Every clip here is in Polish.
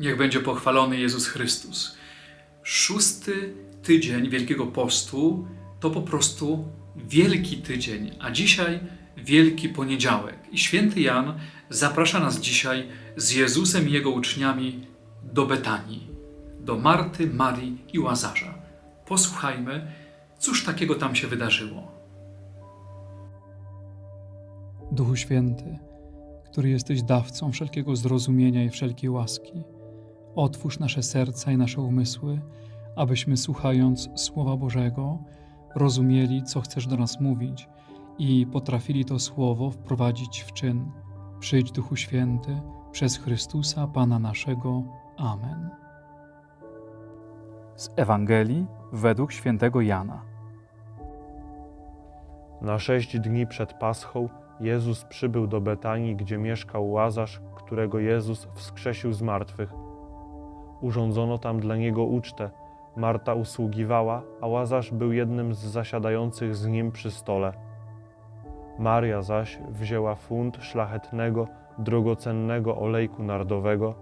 Niech będzie pochwalony Jezus Chrystus. Szósty tydzień Wielkiego Postu to po prostu Wielki Tydzień, a dzisiaj Wielki Poniedziałek. I święty Jan zaprasza nas dzisiaj z Jezusem i jego uczniami do Betanii, do Marty, Marii i Łazarza. Posłuchajmy, cóż takiego tam się wydarzyło. Duchu Święty, który jesteś dawcą wszelkiego zrozumienia i wszelkiej łaski, otwórz nasze serca i nasze umysły, abyśmy słuchając Słowa Bożego rozumieli, co chcesz do nas mówić i potrafili to Słowo wprowadzić w czyn. Przyjdź Duchu Święty przez Chrystusa Pana naszego. Amen. Z Ewangelii według świętego Jana. Na sześć dni przed Paschą Jezus przybył do Betanii, gdzie mieszkał Łazarz, którego Jezus wskrzesił z martwych. Urządzono tam dla niego ucztę. Marta usługiwała, a Łazarz był jednym z zasiadających z nim przy stole. Maria zaś wzięła funt szlachetnego, drogocennego olejku nardowego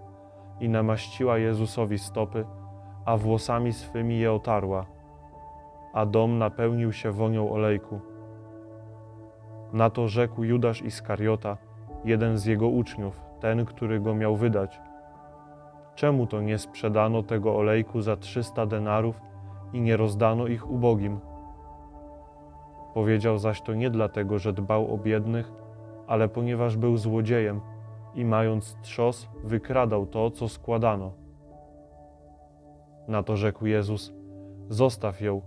i namaściła Jezusowi stopy, a włosami swymi je otarła, a dom napełnił się wonią olejku. Na to rzekł Judasz Iskariota, jeden z jego uczniów, ten, który go miał wydać. Czemu to nie sprzedano tego olejku za trzysta denarów i nie rozdano ich ubogim? Powiedział zaś to nie dlatego, że dbał o biednych, ale ponieważ był złodziejem i mając trzos, wykradał to, co składano. Na to rzekł Jezus: Zostaw ją,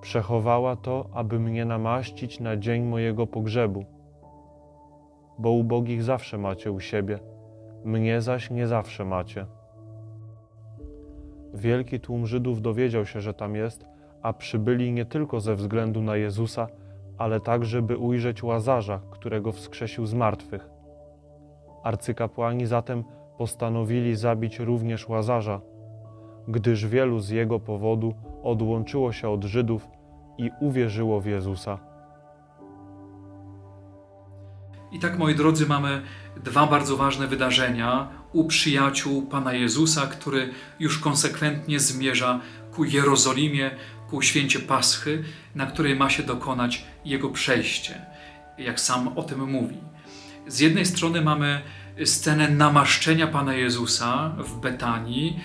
przechowała to, aby mnie namaścić na dzień mojego pogrzebu. Bo ubogich zawsze macie u siebie, mnie zaś nie zawsze macie. Wielki tłum Żydów dowiedział się, że tam jest, a przybyli nie tylko ze względu na Jezusa, ale także, by ujrzeć łazarza, którego wskrzesił z martwych. Arcykapłani zatem postanowili zabić również łazarza, gdyż wielu z jego powodu odłączyło się od Żydów i uwierzyło w Jezusa. I tak, moi drodzy, mamy dwa bardzo ważne wydarzenia u przyjaciół Pana Jezusa, który już konsekwentnie zmierza ku Jerozolimie, ku święcie Paschy, na której ma się dokonać Jego przejście, jak sam o tym mówi. Z jednej strony mamy scenę namaszczenia Pana Jezusa w Betanii,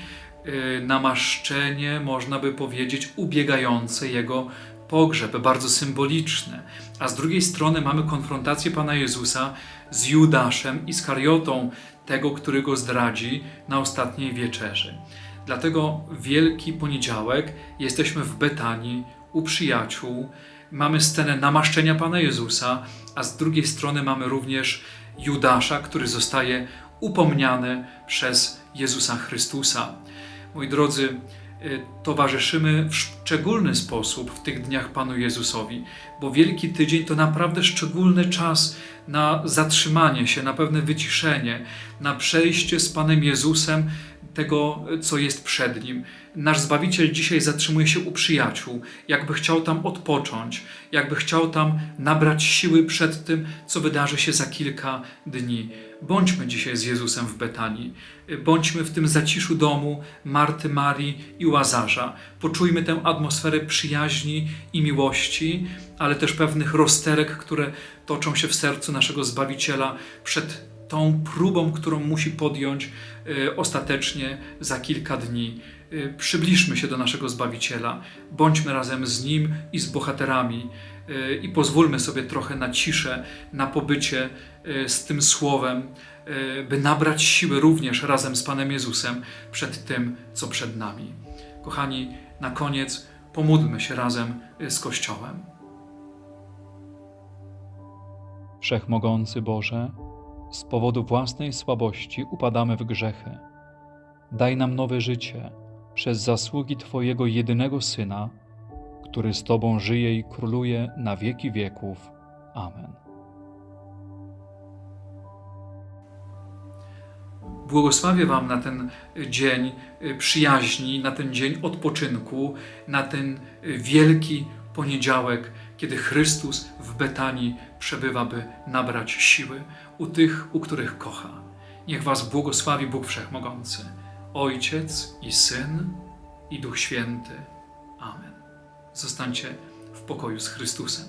yy, namaszczenie, można by powiedzieć, ubiegające Jego pogrzeb, bardzo symboliczne. A z drugiej strony mamy konfrontację Pana Jezusa z Judaszem i Skariotą, tego, który go zdradzi na ostatniej wieczerzy. Dlatego Wielki Poniedziałek jesteśmy w Betanii u przyjaciół. Mamy scenę namaszczenia Pana Jezusa, a z drugiej strony mamy również Judasza, który zostaje upomniany przez Jezusa Chrystusa. Moi drodzy, towarzyszymy w szczególny sposób w tych dniach Panu Jezusowi, bo Wielki Tydzień to naprawdę szczególny czas na zatrzymanie się, na pewne wyciszenie, na przejście z Panem Jezusem tego, co jest przed Nim. Nasz Zbawiciel dzisiaj zatrzymuje się u przyjaciół, jakby chciał tam odpocząć, jakby chciał tam nabrać siły przed tym, co wydarzy się za kilka dni. Bądźmy dzisiaj z Jezusem w Betanii. Bądźmy w tym zaciszu domu Marty, Marii i Łazarza. Poczujmy tę atmosferę przyjaźni i miłości, ale też pewnych rozterek, które toczą się w sercu naszego Zbawiciela przed tą próbą, którą musi podjąć y, ostatecznie za kilka dni. Y, przybliżmy się do naszego Zbawiciela, bądźmy razem z Nim i z bohaterami y, i pozwólmy sobie trochę na ciszę, na pobycie z tym Słowem, by nabrać siły również razem z Panem Jezusem przed tym, co przed nami. Kochani, na koniec pomódlmy się razem z Kościołem. Wszechmogący Boże, z powodu własnej słabości upadamy w grzechy. Daj nam nowe życie przez zasługi Twojego jedynego Syna, który z Tobą żyje i króluje na wieki wieków. Amen. Błogosławię Wam na ten dzień przyjaźni, na ten dzień odpoczynku, na ten wielki poniedziałek, kiedy Chrystus w Betanii przebywa, by nabrać siły u tych, u których kocha. Niech Was błogosławi Bóg Wszechmogący, Ojciec i Syn i Duch Święty. Amen. Zostańcie w pokoju z Chrystusem.